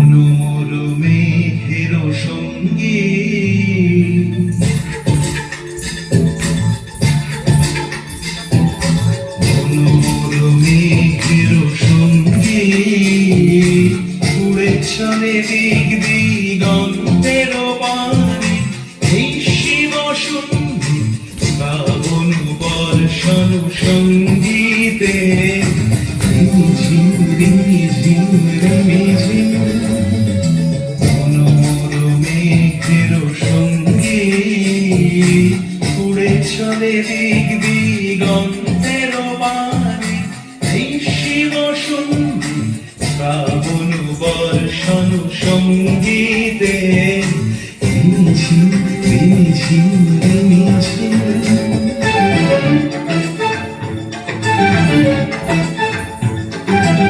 মনোমর মেঘের সঙ্গী। মনোমর মেঘের সঙ্গী। উড়ে চলে দিক দিগন্তের দিক দিগন্তের বাণী এই শিব সঙ্গী শ্রাবণ বর্ষণ সঙ্গীতে। রিমিঝিম রিমিঝিম রিমিঝিম মনোমোর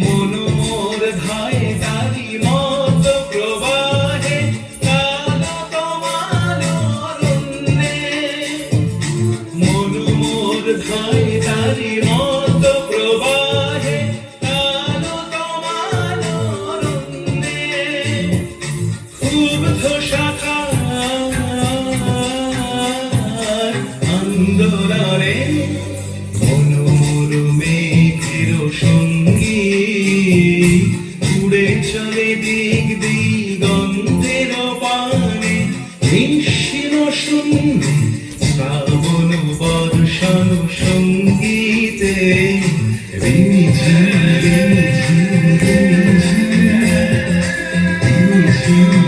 মনোমোর ধায় দারি মত প্রবাহে কাল তোমার অরণ্যে। মত প্রবাহে ক্ষুব্ধ শাখার আন্দোলনে উড়ে চলে দিক দিগন্তের পানে নিঃসীম শূন্য শ্রাবণ বর্ষণ সঙ্গীতে রিঝি রিঝি রিঝি রিমিঝিম